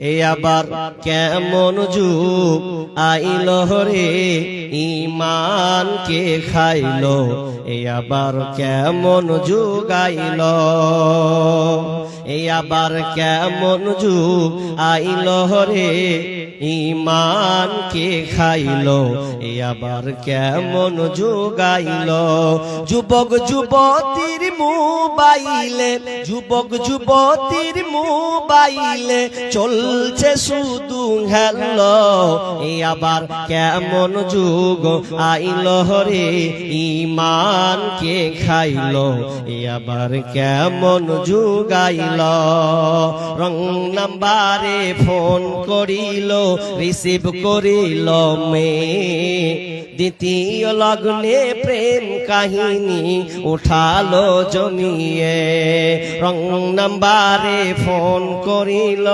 এ আবার কেমন যুগ? আইল রে ইমান কে খাইল। এ আবার কেমন যুগ আইল? এ আবার কেমন যুগ? আইল রে ইমান কে খাইল, এ আবার কেমন যুগ আইল যুবক যুবতীর মোবাইলে, যুবক যুবতীর মোবাইলে চলছে শুধু হেল এই আবার কেমন যুগ আইল রে? ইমান কে খাইল এই আবার কেমন যুগ আইল রং নাম্বারে ফোন করিল রিসিভ করিল মে। দ্বিতীয় লগ্নে প্রেম কাহিনী উঠালো জমিয়ে। রং নাম্বারে ফোন করিল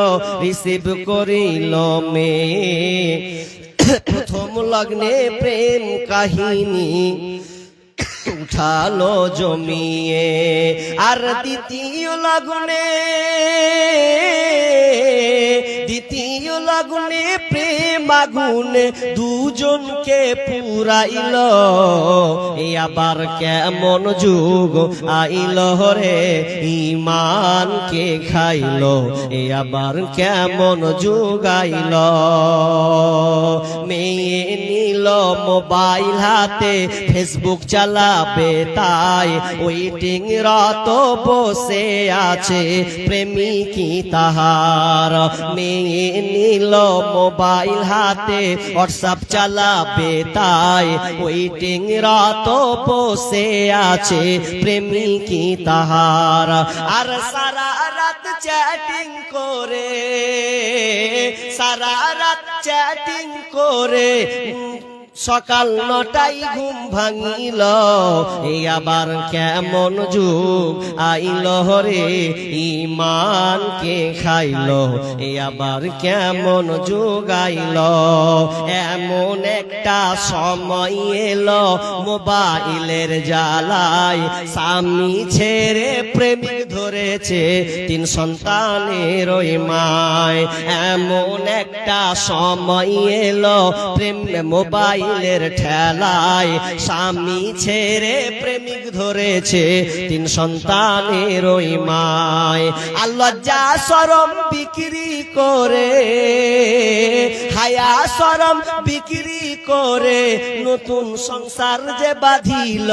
রিসিভ করিল মে। প্রথম লগ্নে প্রেম কাহিনী উঠালো জমিয়ে। আর দ্বিতীয় লগ্নে দ্বিতীয় লগ্নে প্রেম আগুনে দুজনকে পুরাইল। আবার কেমন যুগ আইল রে ইমানকে খাইল। এই আবার কেমন যুগ আইল। মোবাইল হাতে ফেসবুক চালাবে তাই ওয়েটিং রত বসে আছে। প্রেমিকি তাহার। মেয়ে নিল মোবাইল হাতে হোয়াটসঅ্যাপ চালাবে তাই ওয়েটিং রত বসে আছে। প্রেমিকি তাহার। আর সারা রাত চ্যাটিং করে, সারা রাত চ্যাটিং করে সকাল নটাই ঘুম ভাঙিল। আবার কেমন যুগ আইল রে? ইমান কে খাইল? আবার কেমন যুগ আইল? এমন একটা সময় এলো মোবাইলের জ্বালায়। স্বামী ছেড়ে প্রেমিক ধরেছে তিন সন্তানের ওই মায়। এমন একটা সময় এলো প্রেম মোবাইলের ঠেলায় স্বামী ছেড়ে প্রেমিক ধরেছে। তিন সন্তানের ওই মায়। আল্লাহ যা সরম বিক্রি করে হায়া সরম বিক্রি করে নতুন সংসার যে বাঁধিল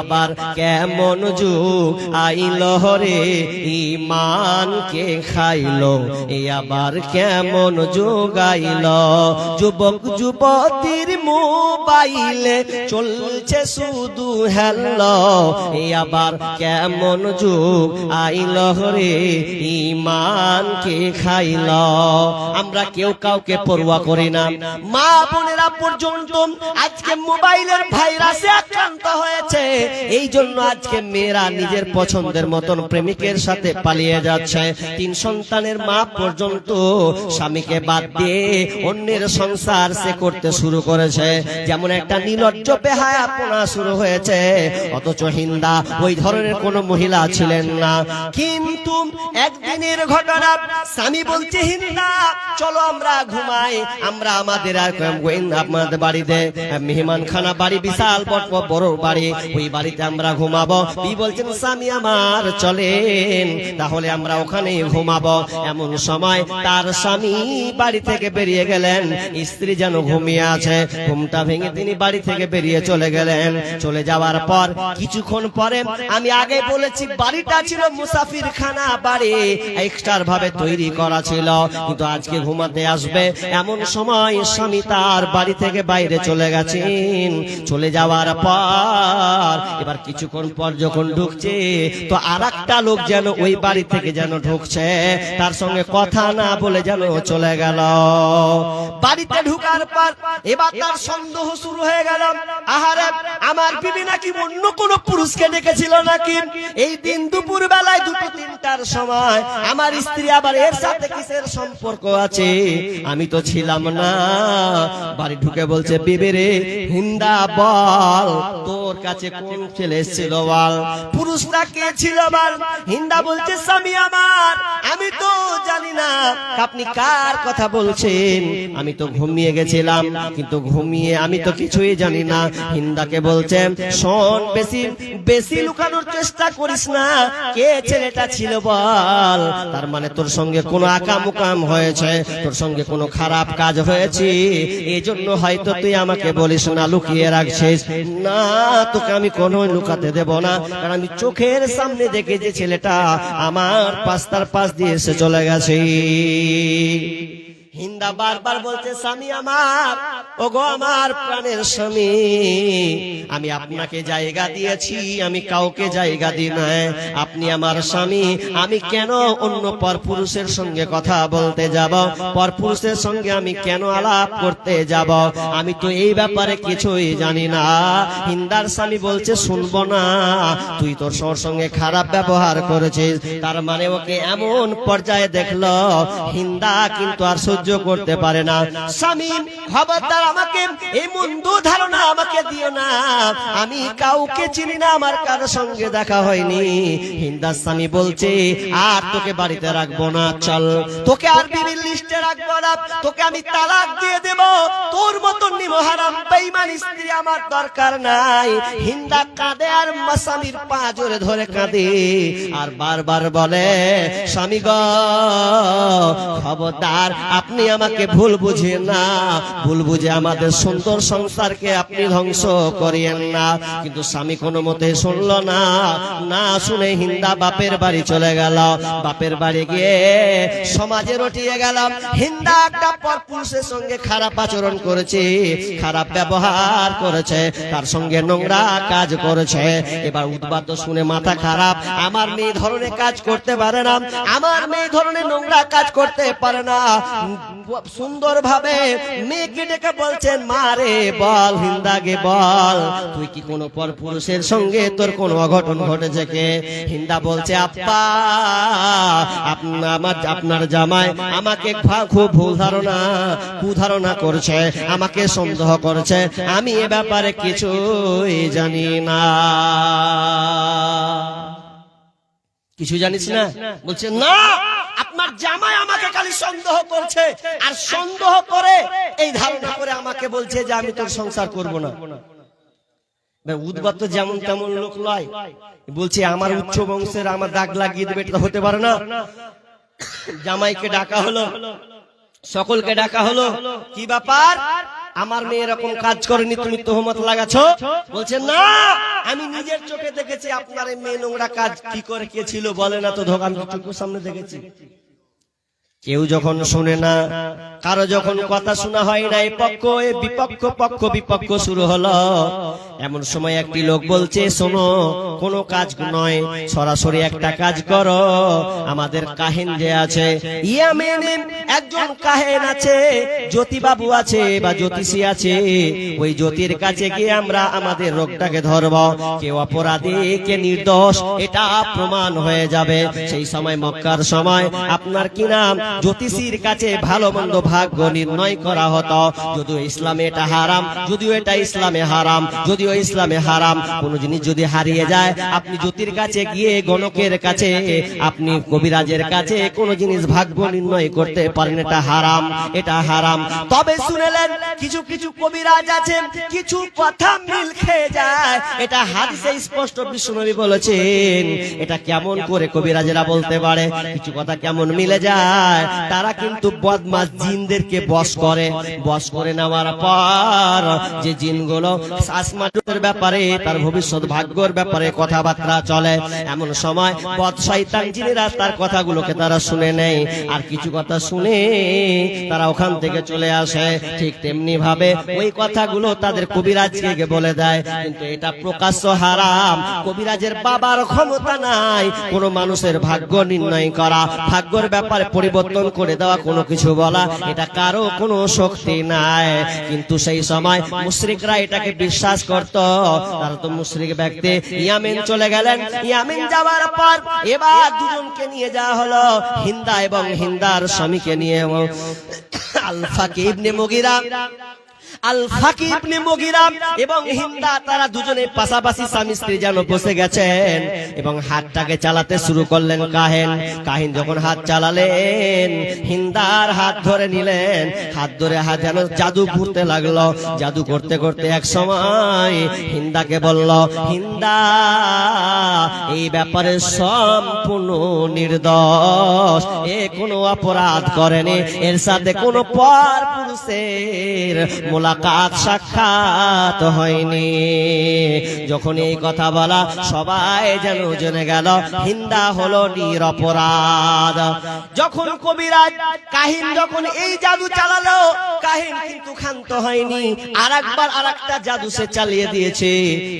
আবার কেমন যুগ আইল রে? ইমানকে খাইল এই আবার কেমন যুগ আইল? যুবক যুবতীর মোবাইলে চলছে শুধু হেল এই আবার কেমন যুগ আইল রে? ইমানকে খাইল। আমরা কেউ কাউকে পড়ুয়া করি না। মা বোনেরা পর্যন্ত আজকে মোবাইলের ভাইরাসে আক্রান্ত হয়েছে। এই জন্য আজকে মেয়েরা নিজের পছন্দের মতন প্রেমিকের সাথে পালিয়ে যাচ্ছে। তিন সন্তানের মা পর্যন্ত স্বামীকে বাদ দিয়ে অন্যের সংসার সে করতে শুরু করেছে। যেমন একটা নির্লজ্জ বেহায়াপনা শুরু হয়েছে, অথচ হিন্দা ওই ধরনের কোন মহিলা ছিলেন না। কিন্তু একদিনের ঘটনা, স্বামী বলছে, হিন্দা, চলো আমরা ঘুমাই, আমরা আমাদের আর আপনাদের বাড়িতে। মেহমান খানা বাড়ি, বিশাল বড় বড়। ওই বাড়িতে আমরা ঘুমাবো। বলছেন, স্বামী আমার, চলেন। তাহলে আমরা ওখানে ঘুমাবো। এমন সময় তার স্বামী বাড়ি থেকে বেরিয়ে গেলেন। স্ত্রী যেন ঘুমিয়ে আছে। ঘুমটা ভেঙে তিনি বাড়ি থেকে বেরিয়ে চলে গেলেন। চলে যাওয়ার পর কিছুক্ষণ পরে আমি আগে বলেছি, বাড়িটা ছিল মুসাফির খানা বাড়ি। এক্সট্রার ভাবে তৈরি করা ছিল। কিন্তু আজকে ঘুমাতে আসবে। এমন সময় স্বামী তার বাড়ি থেকে বাইরে চলে গেছেন। চলে যাওয়ার পর এবার কিছুক্ষণ পর যখন ঢুকছে, তো আর লোক যেন ওই বাড়ি থেকে যেন ঢুকছে, তার সঙ্গে কথা না বলে যেন চলে গেল। বাড়িতে ঢুকার পর এবার তার সন্দেহ শুরু হয়ে গেল। আহারে, আমার বিবি নাকি অন্য কোন পুরুষকে ডেকেছিল নাকি? এই দিন দুপুর বেলায় দুটো তিনটার সময় আমার স্ত্রী আবার এর সাথে কিসের সম্পর্ক আছে? আমি তো ছিলাম না। বাড়ি ঢুকে বলছে, বিবি রে, হিন্দা বল, তোর কাছে কোন ছেলে এসেছিল বল? পুরুষটা কে ছিল বল? হিন্দা বলছে, স্বামী আমার, আমি তো জানি না, আপনি কার কথা বলছেন? আমি তো ঘুমিয়ে গেছিলাম, কিন্তু ঘুমিয়ে আমি তো কিছুই জানি না। হিন্দাকে বলছেন শোন, বেশি বেশি লুকানোর চেষ্টা করিস না, কে ছেলেটা ছিল বল? তার মানে তোর সঙ্গে কোনো আকাম হয়েছে, তোর সঙ্গে কোনো খারাপ কাজ হয়েছে? এই জন্য হয়তো তুই আমাকে বলিস, না, লুকিয়ে রাখছিস। না, তোকে আমি কোনো লুকাতে দেব না। কারণ আমি চোখের সামনে দেখে যে ছেলেটা আমার পাস্তার পাশ দিয়ে এসে চলে গেছে। হিন্দা বারবার বলছে, স্বামী আমার, ওগো আমার প্রাণের স্বামী, আমি আপনাকে জায়গা দিয়েছি, আমি কাউকে জায়গা দিই নাই আপনি আমার স্বামী, আমি কেন অন্য পরপুরুষের সঙ্গে কথা বলতে যাব? পরপুরুষের সঙ্গে আমি কেন আলাপ করতে যাব? আমি তো এই ব্যাপারে কিছুই জানি না। হিন্দার স্বামী বলছে, শুনব না। তুই তোর সর সঙ্গে খারাপ ব্যবহার করেছিস। তার মানে ওকে এমন পর্যায়ে দেখল। হিন্দা কিন্তু আর সহ্য করতে পারে না। স্বামী, খবরদার আমাকে, এই মন্দ ধারণা আমাকে দিও না। আমি কাউকে চিনি না, আমার কারও সঙ্গে দেখা হয়নি। হিন্দার স্বামী বলছে, আর তোকে বাড়িতে রাখব না, চল। তোকে আর বিবির লিস্টে রাখব না। তোকে আমি তালাক দিয়ে দেব। তোর মতন নিমহারাম, বেঈমান স্ত্রী আমার দরকার নাই। হিন্দা কাঁদে আর স্বামীর পা জোরে ধরে কাঁদে। আর বারবার বলে, স্বামী গ, খবরদার, আপনি আমাকে ভুল বুঝিয়ে না। ভুল বুঝে আমাদের সুন্দর সংসারকে আপনি ধ্বংস করিয়েন না। কিন্তু স্বামী কোনো মতে শুনল না। না শুনে হিন্দা বাপের বাড়ি চলে গেল। বাপের বাড়ি গিয়ে সমাজে রটিয়ে গেল হিন্দা একটা পর পুরুষের সঙ্গে খারাপ আচরণ করেছে, খারাপ ব্যবহার করেছে, তার সঙ্গে নোংরা কাজ করেছে। এবার উদ্বাদ্য শুনে মাথা খারাপ। আমার মেয়ে ধরনের কাজ করতে পারে না। আমার মেয়ে ধরনের নোংরা কাজ করতে পারে না। সুন্দর ভাবে মেয়েকে ডেকে বলছেন মারে বল, হিন্দাকে বল। তুই কি কোনো পর পুরুষের সঙ্গে তোর কোনো অঘটন ঘটেছে কে? হিন্দা বলছে আপনা- আমার, আপনার জামাই আমাকে খুব ভুল ধারণা, কুধারণা করছে, আমাকে সন্দেহ করছে। আমি এ ব্যাপারে কিছুই জানি না। কিছু জানিস না? বলছে, না আপনার জামাই আমাকে খালি সন্দেহ করছে। আর সন্দেহ করে এই ধারণা করে আমাকে বলছে যে আমি তোর সংসার করব না। ভাই, উদ্বাদ তো যেমন তেমন লোক লয় বলছে আমার উচ্চ বংশের আমার দাগ লাগিয়ে দেবে এটা তো হতে পারে না। জামাইকে ডাকা হলো সকলকে ডাকা হলো। কি ব্যাপার? আমার মেয়ে এরকম কাজ করেনি তুমি তোহমত লাগাছ বলছে না আমি নিজের চোখে দেখেছি আপনার এই মেয়ে নোংরা কাজ কি করে কে ছিল বলে না তো ধোকান চোখের সামনে দেখেছি। কেউ যখন শুনে না, কারও যখন কথা শোনা হয় না পক্ষ এ বিপক্ষ, পক্ষ বিপক্ষ শুরু হলো। এমন সময় একটি লোক বলছে, শোনো, কোনো কাজ নয়, সরাসরি একটা কাজ করো। আমাদের কাহিন যে আছে একজন কাহেন আছে জ্যোতি বাবু আছে বা জ্যোতিষী আছে। ওই জ্যোতির কাছে গিয়ে আমরা আমাদের রোগটাকে ধরব। কেউ অপরাধী, কে নির্দোষ, এটা প্রমাণ হয়ে যাবে। সেই সময়, মক্কার সময়, আপনার কি নাম? জ্যোতিষীর কাছে ভালো মন্দ ভাগ্য নির্ণয় করা হতো। যদিও ইসলামে এটা হারাম, যদিও এটা ইসলামে হারাম, যদিও ইসলামে হারাম, কোন জিনিস যদি হারিয়ে যায়, আপনি জ্যোতির কাছে গিয়ে গণকের কাছে, আপনি কবিরাজের কাছে কোন জিনিস ভাগ্য নির্ণয় করতে পারেন, এটা হারাম এটা হারাম। তবে শুনেলেন, কিছু কিছু কবিরাজ আছে, কিছু কথা মিল খেয়ে যায়। এটা হাদিসে স্পষ্ট বিশ্বনবী বলেছেন, এটা কেমন করে কবিরাজেরা বলতে পারে? কিছু কথা কেমন মিলে যায়? তারা কিন্তু বদমাস জিনদেরকে বশ করে বশ করে নেওয়ার পর যে জিনগুলো আসমানের ব্যাপারে, তার ভবিষ্যৎ ভাগ্যর ব্যাপারে কথাবার্তা চলে, এমন সময় বদ শয়তান জিনেরা তার কথাগুলোকে তারা শুনে নেয়। আর কিছু কথা শুনে তারা ওখান থেকে চলে আসে। ঠিক তেমনি ভাবে ওই কথাগুলো তাদের কবিরাজকে বলে দেয়। কিন্তু এটা প্রকাশ্য হারাম। কবিরাজের বাবার ক্ষমতা নাই। কোনো মানুষের ভাগ্য নির্ণয় করা। ভাগ্যের ব্যাপারে পরিবর্তন করে দেওয়া কোনো কিছু বলা, এটা কারও কোনো শক্তি নাই। কিন্তু সেই সময় মুশরিকরা এটাকে বিশ্বাস করত। তারা তো মুশরিক ব্যক্তি। ইয়ামিন চলে গেলেন। ইয়ামিন যাওয়ার পর এবার দুজনকে নিয়ে যাওয়া হলো, হিন্দা এবং হিন্দার স্বামীকে নিয়ে। আলফাকে ইবনে মুগিরা আল ফাকি ইবনে মুগিরা এবং হিন্দা তারা দুজনে পাশাপাশি স্বামী স্ত্রী যেন বসে গেছেন এবং হাতটাকে চালাতে শুরু করলেন কাহেন। কাহিন যখন হাত চালালেন, হিন্দার হাত ধরে নিলেন, হাত ধরে হাত যেন জাদু ঘুরতে লাগল। জাদু করতে করতে এক সময় হিন্দাকে বলল, হিন্দা, এই ব্যাপারে সম্পূর্ণ নির্দোষ। এ কোনো অপরাধ করেনি। এর সাথে কোনো পর পুরুষের মোলাকাত সাক্ষাৎ হয়নি। যখন এই কথা বলা, সবাই যেন জেনে গেল, হিন্দা হলো নিরপরাধ যখন কবিরাজ কাহিন যখন এই জাদু চালালো, কাহিন কিন্তু ক্ষান্ত হয়নি। আর একবার আর একটা জাদু সে চালিয়ে দিয়েছে।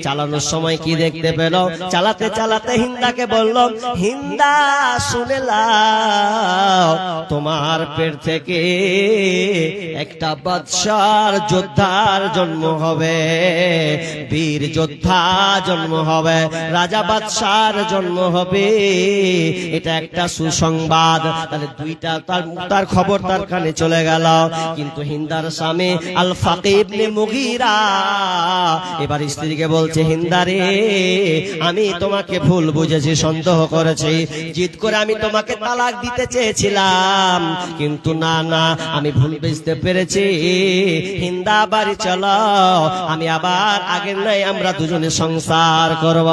চালানোর সময় কি দেখতে পেল? চালাতে চালাতে হিন্দাকে বলল, হিন্দা শুনেলা তোমার পেট থেকে একটা বাদশার যোদ্ধার জন্ম হবে, বীর যোদ্ধা জন্ম হবে, রাজা বাদশার জন্ম হবে। এটা একটা সুসংবাদ। তাহলে দুইটা তার তার খবর তার কানে চলে গেল। কিন্তু হিন্দার স্বামী আল ফাকিব নে মুগিরা এবার স্ত্রীকে বলছে হিন্দারে আমি তোমাকে ভুল বুঝেছি, সন্দেহ করেছি। জিদ করে আমি তোমাকে তালাক দিতে চেয়েছিলাম। কিন্তু না না, আমি ভুল বুঝতে পেরেছি। হিন্দা বাড়ি চলো। আমি আবার আগের নাই আমরা দুজনে সংসার করব।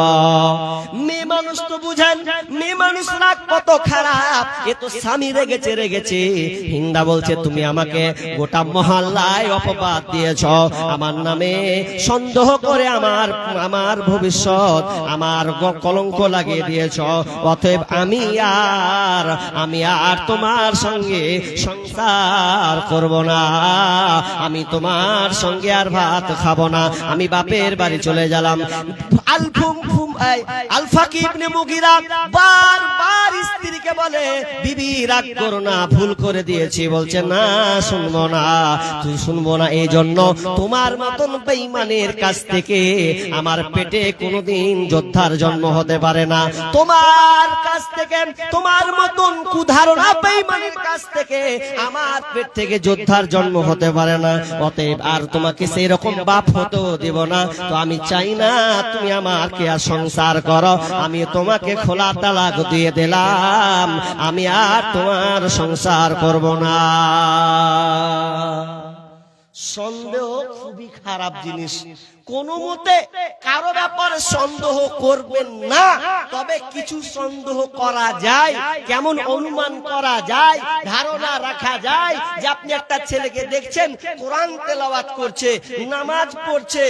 মেয়ে মানুষ তো বুঝেন, মেয়ে মানুষ রাগ কত খারাপ। এ তো স্বামী রেগেছে রেগেছে। হিন্দা বলছে, তুমি আমাকে গোটা মহল্লায় অপবাদ দিয়েছ। আমার নামে সন্দেহ করে আমার আমার ভবিষ্যৎ আমার কলঙ্ক লাগিয়ে দিয়েছ। অতএব আমি আর আমি আর তোমার সঙ্গে সংসার করব না। আমি তোমার সঙ্গে আর ভাত খাব না। আমি বাপের বাড়ি চলে গেলাম। তোমার আমার পেটে কোনোদিন যোদ্ধার জন্ম হতে পারে না। তোমার কাছ থেকে, তোমার মতন কুধারণা বেঈমানের কাছ থেকে আমার পেট থেকে যোদ্ধার জন্ম হতে পারে না। অতএব আর তোমাকে সেই রকম বাপ হতো দেব না। তো আমি চাই না তুমি আমাকে আর সংসার করো। আমি তোমাকে খোলা তালাক দিয়ে দিলাম। আমি আর তোমার সংসার করব না। সন্দেহ খুবই খারাপ জিনিস। কোন মতে কারও ব্যাপারে সন্দেহ করবেন না। তবে কিছু সন্দেহ করা যায় কেমন অনুমান করা যায় ধারণা রাখা যায় যে আপনি একটা ছেলেকে দেখছেন কোরআন তেলাওয়াত করছে নামাজ পড়ছে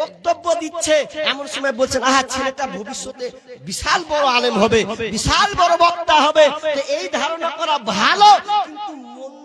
বক্তব্য দিচ্ছে। এমন সময় বলছেন আহা ছেলেটা ভবিষ্যতে বিশাল বড় আলেম হবে বিশাল বড় বক্তা হবে। এই ধারণা করা ভালো। কিন্তু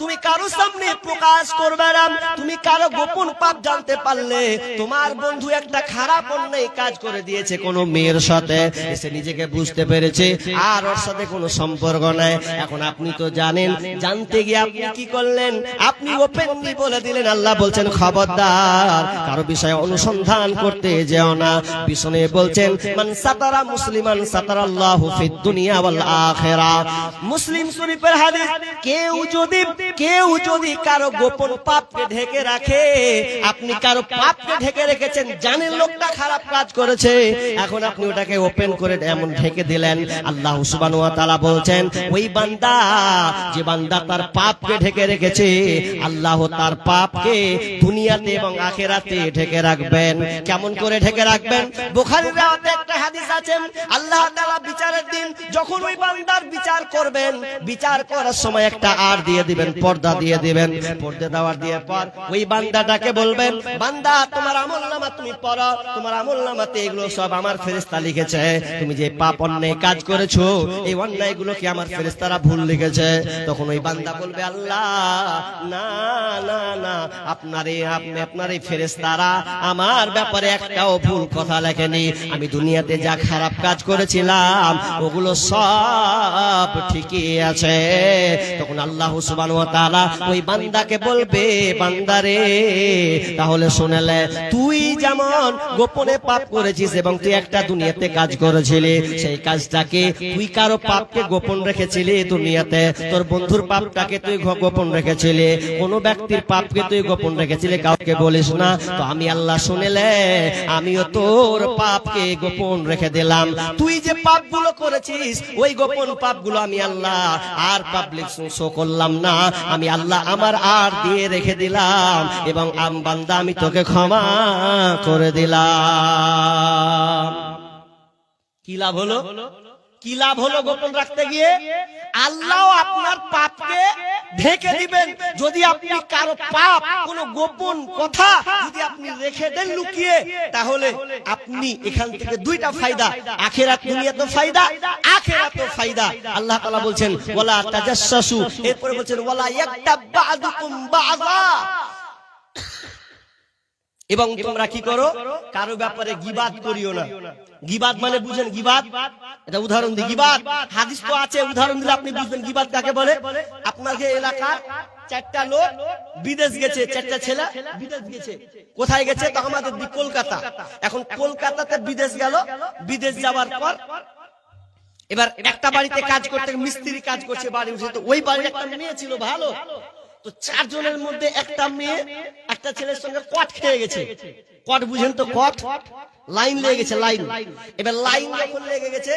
তুমি কারও সামনে প্রকাশ করবে না। তুমি কারও গোপন পাপ জানতে পারলে তোমার বন্ধু একটা খারাপ অন্যায় কাজ করে দিয়েছে কোনো মেয়ের সাথে। এসে নিজেকে বুঝতে পেরেছে, আর ওর সাথে কোনো সম্পর্ক নাই। এখন আপনি তো জানেন, জানতে গিয়ে আপনি কি করলেন? আপনি ওপেনলি বলে দিলেন, আল্লাহ বলছেন, খবরদার, কারও বিষয়ে অনুসন্ধান করতে যেও না। পিছনে বলছেন, মান সাতারা মুসলিমান সাতারা আল্লাহু ফিদ দুনিয়া ওয়াল আখিরা। মুসলিম শরীফের হাদিস, কেউ যদি কেউ যদি কারও গোপন পাপকে ঢেকে রাখে, আপনি কারও পাপকে ঢেকে রেখেছেন জানেন লোকটা খারাপ কাজ করেছে, এখন আপনি ওটাকে ওপেন করে এমন ঢেকে দিলেন। আল্লাহ সুবহানাহু ওয়া তাআলা বলছেন, ওই বান্দা, যে বান্দা তার পাপকে ঢেকে রেখেছে, আল্লাহ তার পাপকে দুনিয়াতে এবং আখেরাতে ঢেকে রাখবেন। কেমন করে ঢেকে রাখবেন? বুখারীর রাওয়াতে একটা হাদিস আছে, আল্লাহ তাআলা বিচারের দিন যখন ওই বান্দার বিচার করবেন, বিচার করার সময় একটা আর দিয়ে দিবেন। পর্দা দিয়ে দিবেন পর্দা দেওয়ার দিয়ে পর ওই বান্দাটাকে বলবেন বান্দা তোমার আমল নামা তুমি পড়ো তোমার আমল নামাতে এগুলো সব আমার ফেরেস্তা লিখেছে। তুমি যে পাপ অন্যায় কাজ করেছ এই অন্যায়গুলো কি আমার ফেরেস্তারা ভুল লিখেছে? তখন ওই বান্দা বলবে আল্লাহ না না না আপনারে আপনি আপনার এই ফেরেস্তারা আমার ব্যাপারে একটাও ভুল কথা লেখেনি। আমি দুনিয়াতে যা খারাপ কাজ করেছিলাম ওগুলো সব ঠিকই আছে। তখন আল্লাহ সুবান ওই বান্দাকে বলবে, বান্দারে, তাহলে শুনেলে তুই যেমন গোপনে পাপ করেছিস এবং তুই একটা দুনিয়াতে কাজ করেছিলি, সেই কাজটাকে তুই কারও পাপকে গোপন রেখেছিলি দুনিয়াতে। তোর বন্ধুর পাপটাকে তুই গোপন রেখেছিলি, কোন ব্যক্তির পাপকে তুই গোপন রেখেছিলি, কাউকে বলিস না। তো আমি আল্লাহ শুনেলে আমিও তোর পাপকে গোপন রেখে দিলাম। তুই যে পাপগুলো করেছিস, ওই গোপন পাপগুলো আমি আল্লাহ আর পাবলিক শো করলাম না। আমি আল্লাহ আমার আর দিয়ে রেখে দিলাম এবং আম বান্দা আমি তোকে ক্ষমা করে দিলাম। কি লাভ হলো? কি লাভ হলো গোপন রাখতে গিয়ে? আল্লাহ আপনার পাপকে ঢেকে দিবেন। যদি আপনি কারও পাপ কোনো গোপন কথা যদি আপনি রেখে দেন লুকিয়ে তাহলে আপনি এখান থেকে দুইটা ফায়দা আখেরাত দুনিয়াতে ফায়দা আখেরাতে ফায়দা। আল্লাহ তাআলা বলছেন ওয়ালা তাজাসসু এরপরে বলছেন ওয়ালা ইয়াক্তাবাদুকুম বাযা এবং তোমরা কি করো? কারও? ব্যাপারে গিবাদ করিও না। গিবাদ মানে বুঝেন গিবাদ? এটা উদাহরণ দিই গিবাদ। হাদিস তো আছে উদাহরণ দিলে আপনি বুঝবেন গিবাদ কাকে বলে? আপনাকে এলাকার চারটা লোক বিদেশ গেছে চারটা ছেলে বিদেশ গেছে। কোথায় গেছে? তো আমাদের দিক কলকাতা। এখন কলকাতাতে বিদেশ গেল বিদেশ যাওয়ার পর এবার একটা বাড়িতে কাজ করতে মিস্ত্রি কাজ করছে বাড়ি উঠে তো ওই বাড়ির একটা মেয়ে ছিল ভালো। তো চারজনের মধ্যে একটা মেয়ে, একটা ছেলের সঙ্গে কট খেয়ে গেছে। কট বুঝেন তো কট লাইন লেগে গেছে লাইন এবার লাইন যখন লেগে গেছে,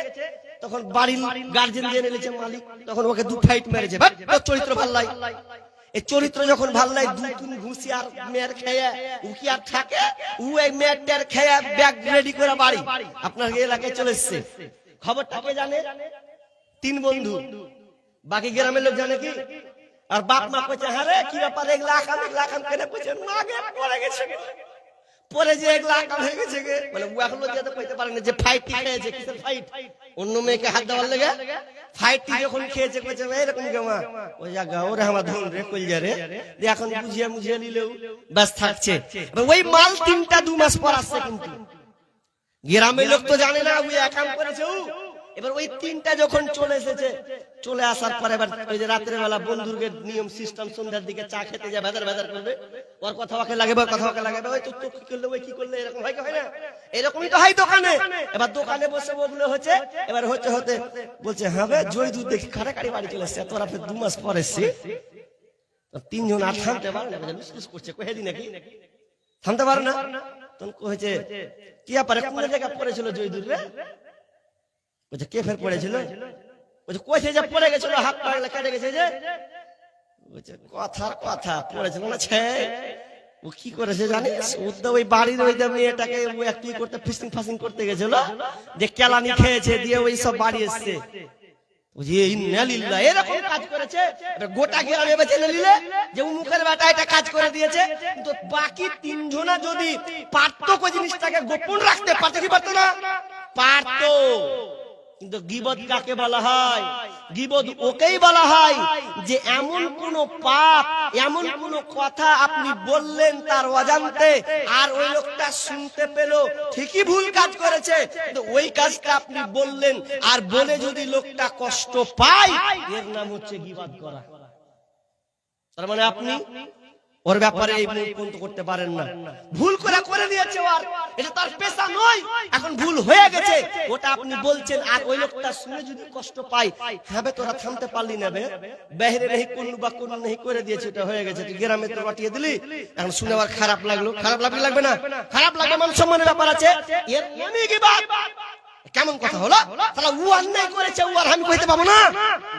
তখন বাড়ির গার্জেন দিয়ে নিয়েছে মালিক। তখন ওকে দু ফাইট মেরেছে। চরিত্র ভালো লাই এই চরিত্র যখন ভালো নাই, দু তিন ঘুষি আর মেয়ের খেয়ে উ কি আর থাকে? উ এই মেয়েটার খেয়ে ব্যাগ রেডি করে বাড়ি। আপনার এলাকায় চলে এসছে। খবরটা কে জানে? তিন বন্ধু। বাকি গ্রামের লোক জানে কি? আর বাপ মা কইছে হ্যাঁ রে কি ব্যাপার? এগুলা আকাম এগুলা আকাম কেন কইছে না গে পড়ে গেছে পরে যে এগুলা আকাম হয়ে গেছে গে। মানে ও এখনও যেতে কইতে পারে না যে ফাইট খেয়েছে কিসের ফাইট অন্য মেয়েকে হাত দেওয়ার লেগে ফাইট যখন খেয়েছে কইছে এরকম গে মা। ওই জায়গা ওরে আমার ধন রে রে? এখন বুঝিয়ে মুঝিয়ে নিলেও ব্যাস থাকছে। ওই মাল তিনটা দু মাস পর আসছে কিন্তু। গ্রামের লোক তো জানে না ওই একাম করেছে ও এবার ওই তিনটা যখন চলে এসেছে, চলে আসার পরে এবার ওই যে রাতের বেলা বন্ধুকে নিয়ম সিস্টেম সন্ধ্যার দিকে চা খেতে যা ভেদার ভেদার করবে। ওর কথা ওকে লাগাবে ওর কথা ওকে লাগাবে ওই তো তো কি করলে, ওই কি করলে, এরকম হয় হয় না? এরকমই তো হয় দোকানে। এবার দোকানে বসে ওগুলো হচ্ছে, এবার হচ্ছে হতে, বলছে হ্যাঁ বে, জয় দুধ দেখি খাড়াকাড়ি বাড়ি চলে এসছে, তোরা দু মাস পর এসছি তিনজন আর থামতে পারে না লুস করছে কহে দি নাকি? থামতে পারে না। তখন কহেছে কি ব্যাপারে, কোন জায়গায় পড়েছিল জয়দুর রে? বলছে কে ফের পড়েছিল? বলছে কইছে যে পড়ে গেছিল? হাত পাগলা কেটে গেছে যে। বলছে কথার কথা পড়েছিল না ছে ও কি করেছে জানিস? ও ওই বাড়ির ওই মেয়েটাকে ও একটু করতে ফিসিং ফাসিং করতে গেছিল। যে কেলানি খেয়েছে দিয়ে ওই সব বাড়ি এসছে। এরকম কাজ করেছে। গোটা গ্রামে নিলে যে বেটা এটা কাজ করে দিয়েছে। কিন্তু বাকি তিনজনা যদি পারতো জিনিসটাকে গোপন রাখতে পারতো কি পারতো না? পারতো। কিন্তু গিবদ কাকে বলা হয়? গিবদ ওকেই বলা হয় যে এমন কোন পাপ এমন কোন কথা আপনি বললেন তার অজান্তে আর ওই লোকটা শুনতে পেল ঠিকই ভুল কাজ করেছে কিন্তু ওই কাজটা আপনি বললেন আর বলে যদি লোকটা কষ্ট পায় এর নাম হচ্ছে গিবাদ করা। তার মানে আপনি ওর ব্যাপারে এই মুখ পর্যন্ত করতে পারেন না। ভুল করে করে দিয়েছে আর এটা তার পেশা নয়। এখন ভুল হয়ে গেছে। ওটা আপনি বলছেন আর ওই লোকটা শুনে যদি কষ্ট পায় হ্যাঁ তোরা থামতে পারলি না বে। বেহরে কোন বা কোন নেই করে দিয়েছে এটা হয়ে গেছে। তুই গ্রামে তো পাঠিয়ে দিলি এখন শুনে আবার খারাপ লাগল। খারাপ লাগবে লাগবে না। খারাপ লাগবে মান সম্মানের ব্যাপার আছে। এর নামই গিবাদ কেমন কথা হলো? তাহলে ও অন্যায় করেছে ও আর আমি কইতে পাবো না।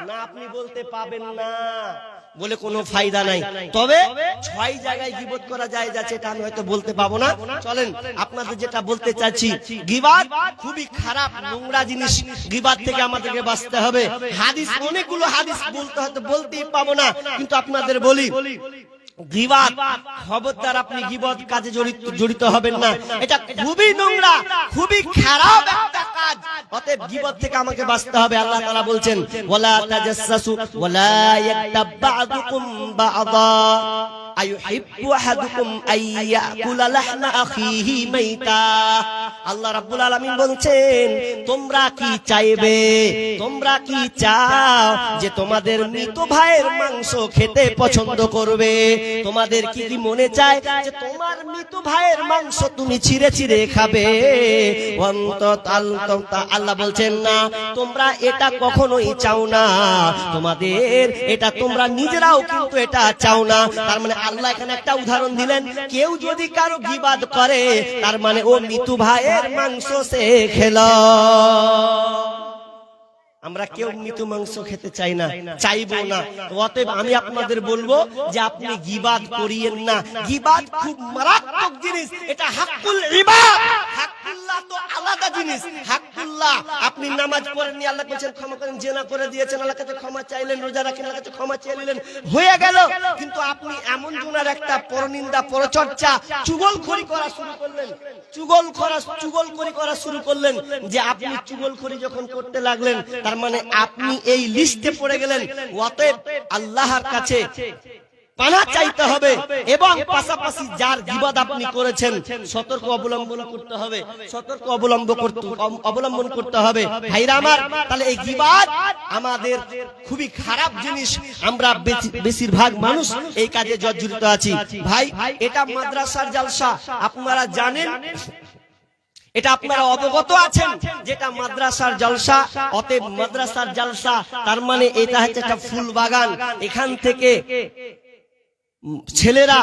না আপনি বলতে পাবেন না। বলে কোনো ফায়দা নাই। তবে ছয় জায়গায় গিবত করা যায় যাচ্ছে এটা আমি হয়তো বলতে পাবো না। চলেন, আপনাদের যেটা বলতে চাচ্ছি গিবাদ খুবই খারাপ, নোংরা জিনিস। গিবাদ থেকে আমাদেরকে বাঁচতে হবে। হাদিস, অনেকগুলো হাদিস বলতে হয়তো বলতেই পাবো না, কিন্তু আপনাদের বলি গিবাদ খবরদার আপনি কাজে জড়িত জড়িত হবেন না। এটা খুবই নোংরা, খুবই খারাপ একটা কাজ। অতএব গিবত থেকে আমাকে বাঁচতে হবে আল্লাহ তাআলা বলছেন ওয়ালা তাজাসসু ওয়ালা ইয়াকতাব বা'দুকুম বা'দা আল্লাহ বলছেন তোমরা কি চাইবে? তোমরা কি চাও যে তোমাদের মৃত ভাইয়ের মাংস খেতে পছন্দ করবে? তোমাদের কি কি মনে চায় যে তোমার মৃত ভাইয়ের মাংস তুমি ছিঁড়ে ছিঁড়ে খাবে? অন্তত আল- আল্লাহ বলছেন, না, তোমরা এটা কখনোই চাও না। তোমাদের এটা তোমরা নিজেরাও কিন্তু এটা চাও না। তার মানে আল্লাহ এখানে একটা উদাহরণ দিলেন। কেউ যদি কারও গিবাদ করে, তার মানে ও মৃত্যু ভাইয়ের মাংস সে খেল। আমরা কেউ মৃত্যু মাংস খেতে চাই না, চাইব না। অতএব আমি আপনাদের বলব যে আপনি গিবাদ করিয়েন না। গিবাদ খুব মারাত্মক জিনিস, এটা হাক্কুল ইবাদ। হাক্কুল্লাহ আপনি করে পরনিন্দা, পরচর্চা চুগলখড়ি করা করলেন। চুগল করা করা শুরু করলেন যে আপনি চুগলখড়ি যখন করতে লাগলেন, তার মানে আপনি এই লিস্টে পড়ে গেলেন। অতএব আল্লাহর কাছে পানা চাইতে হবে। এবং পাশাপাশি যার বিবাদ আপনি করেছেন সতর্ক অবলম্বন করতে হবে। সতর্ক অবলম্বন করতে অবলম্বন করতে হবে। ভাইরা আমার তাহলে এই গিবাদ আমাদের খুবই খারাপ জিনিস। আমরা বেশি- বেশিরভাগ মানুষ এই কাজে জর্জরিত আছি। ভাই এটা মাদ্রাসার জালসা। আপনারা জানেন? এটা আপনারা অবগত আছেন যেটা মাদ্রাসার জলসা। অতএব মাদ্রাসার জলসা তার মানে এটা হচ্ছে একটা ফুল বাগান এখান থেকে ছেলেরা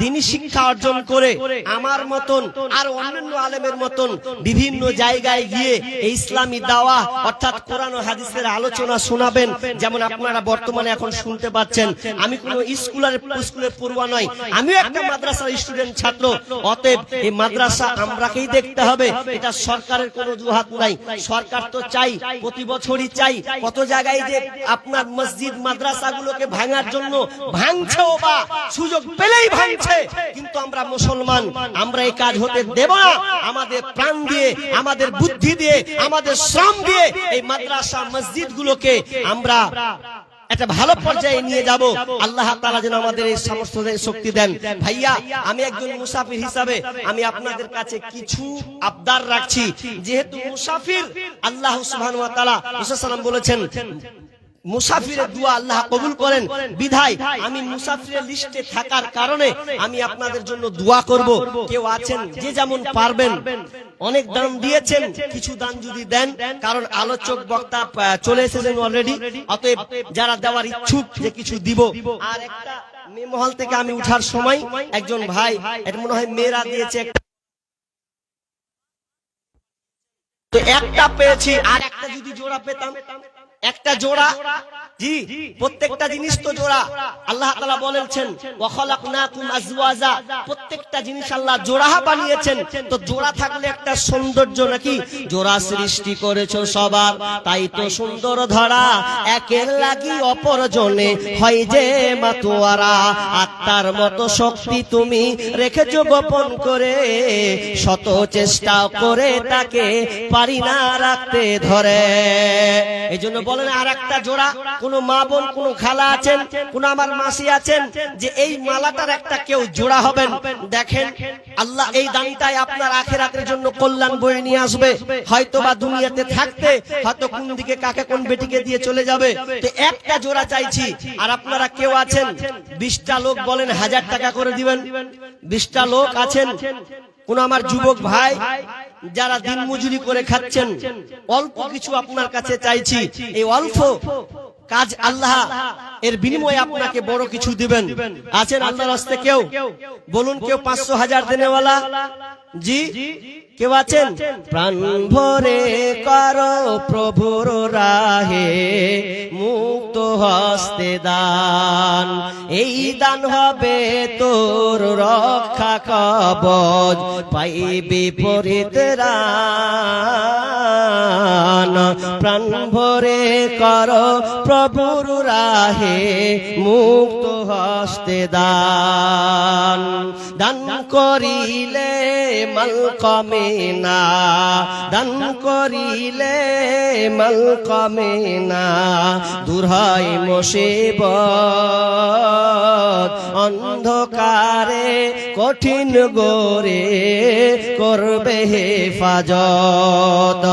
দিনী শিক্ষা অর্জন করে আমার মতন আর অন্যান্য আলেমের মতন বিভিন্ন জায়গায় গিয়ে এই ইসলামী দাওয়া অর্থাৎ কোরআন ও হাদিসের আলোচনা শোনাবেন। যেমন আপনারা বর্তমানে এখন শুনতে পাচ্ছেন আমি কোনো স্কুলের স্কুলের পড়ুয়া নয়। আমিও একটা মাদ্রাসার স্টুডেন্ট ছাত্র। অতএব এই মাদ্রাসা আমরাকেই দেখতে হবে। এটা সরকারের কোনো দুহাত নাই। সরকার তো চাই প্রতি বছরই চাই। কত জায়গায় যে আপনার মসজিদ মাদ্রাসাগুলোকে ভাঙার জন্য ভাঙছেও বা সুযোগ পেলেই ভাঙছে। কিন্তু আমরা মুসলমান, আমরা এই কাজ হতে দেব না। আমাদের প্রাণ দিয়ে, আমাদের বুদ্ধি দিয়ে, আমাদের শ্রম দিয়ে এই মাদ্রাসা মসজিদ গুলোকে আমরা একটা ভালো পর্যায়ে নিয়ে যাব। আল্লাহ তাআলা যেন আমাদের এই সমস্ত শক্তি দেন। ভাইয়া, আমি একজন মুসাফির হিসাবে আমি আপনাদের কাছে কিছু আবদার রাখছি। যেহেতু মুসাফির, আল্লাহ সালাম বলেছেন মুসাফিরের দোয়া আল্লাহ কবুল করেন। বিধায় আমি মুসাফিরের লিস্টে থাকার কারণে আমি আপনাদের জন্য দোয়া করব। কেউ আছেন যে যেমন পারবেন অনেক দান দিয়েছেন কিছু দান যদি দেন কারণ আলোচক বক্তা চলে এসেছেন অলরেডি অতএব যারা দেওয়ার ইচ্ছুক যে কিছু দিব আর একটা মেয়ে মহল থেকে আমি উঠার সময় একজন ভাই এটা মনে হয় মেয়েরা দিয়েছে। একটা তো একটা পেয়েছি আর একটা যদি জোড়া পেতাম একটা জোড়া? জি, প্রত্যেকটা জিনিস তো জোড়া। আল্লাহ তাআলা বলেছেন প্রত্যেকটা জিনিস আল্লাহ জোড়া বানিয়েছেন। তো জোড়া থাকলে একটা সৌন্দর্য নাকি? জোড়া সৃষ্টি করেছ সবার, তাই তো সুন্দর ধরা। একের লাগি অপর জনে হয় যে মাতোয়ারা। আত্মার মতো শক্তি তুমি রেখেছো গোপন করে। শত চেষ্টা করে তাকে পারি না রাখতে ধরে। এই জন্য বলেন আর একটা জোড়া, কোন মা বোন, কোন খালা আছেন, কোন আমার মাসি আছেন, যে এই মালাটার একটা কেউ জোড়া হবেন? দেখেন, আল্লাহ এই দানটাই আপনার আখেরাতের জন্য কল্যাণ বয়ে নিয়ে আসবে। হয়তো বা দুনিয়াতে থাকতে, হয়তো কোন দিকে কাকে কোন বেটিকে দিয়ে চলে যাবে। তো একটা জোড়া চাইছি, আর আপনারা কেউ আছেন? বিশটা লোক বলেন, হাজার টাকা করে দিবেন। বিশটা লোক আছেন কোন আমার যুবক ভাই যারা দিন মজুরি করে খাচ্ছেন, অল্প কিছু আপনার কাছে চাইছি, এই অল্প কাজ আল্লাহ এর বিনিময়ে আপনাকে বড় কিছু দিবেন। আছেন আল্লাহর হস্তে কেউ? বলুন কেউ পাঁচশো হাজার দেনেওয়ালা? জি কেউ আছেন? প্রাণ ভরে করো প্রভুর রাহে মুক্ত হস্তে দান। এই দান হবে তোর রক্ষা কবচ পাইবি পরিত্রাণ প্রাণ ভরে কর প্রভুর রাহে মুক্ত হস্তে দান। দান করিলে মাল কমে না দান করিলে মাল কমে না দূর হয় অন্ধকারে কঠিন গোরে করবে হেফাজত।